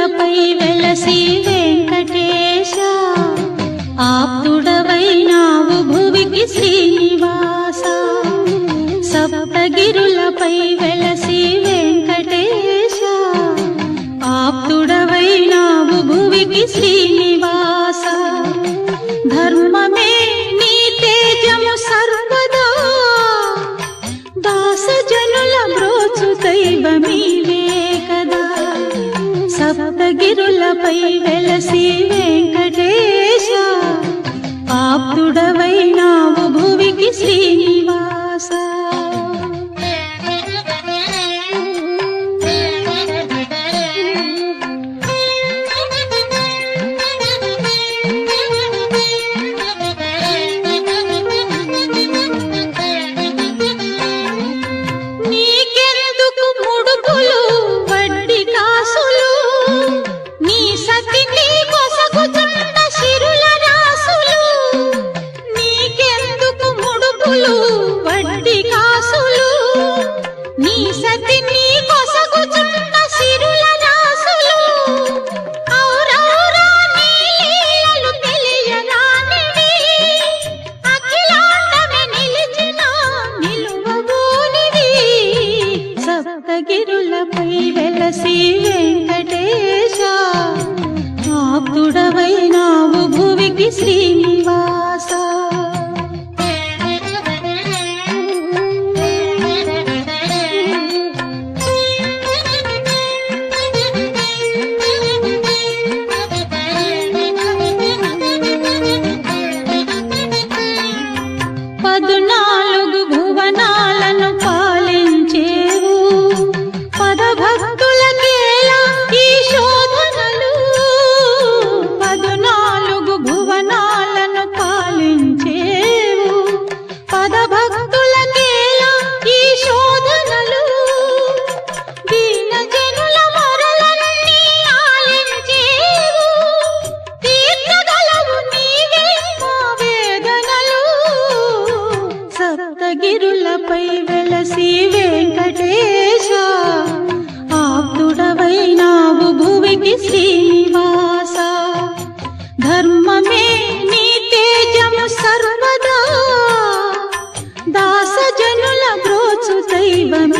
సప్తగిరులపై వెలసి వెంకటేశ ఆప్తుడవైనావు భువికి శ్రీనివాస. సప్తగిరులపై వెలసి వెంకటేశ ఆప్తుడవైనావు భువికి శ్రీనివాస. ధర్మమే నీ తేజము సర్వదా దాసజనుల బ్రోచు దైవమీవే కదా గిరులపై వెలసి వెంకటేశ ఆప్తుడవైనావు భువికి శ్రీనివాస. సప్తగిరులపై వెలసి వెంకటేశ ఆప్తుడవైనావు భువికి శ్రీని సప్తగిరులపై వెలసి వెంకటేశ ఆప్తుడవైనావు భువికి శ్రీనివాస. ధర్మమే నీ తేజము సర్వదా దాసజనుల బ్రోచు దైవమే.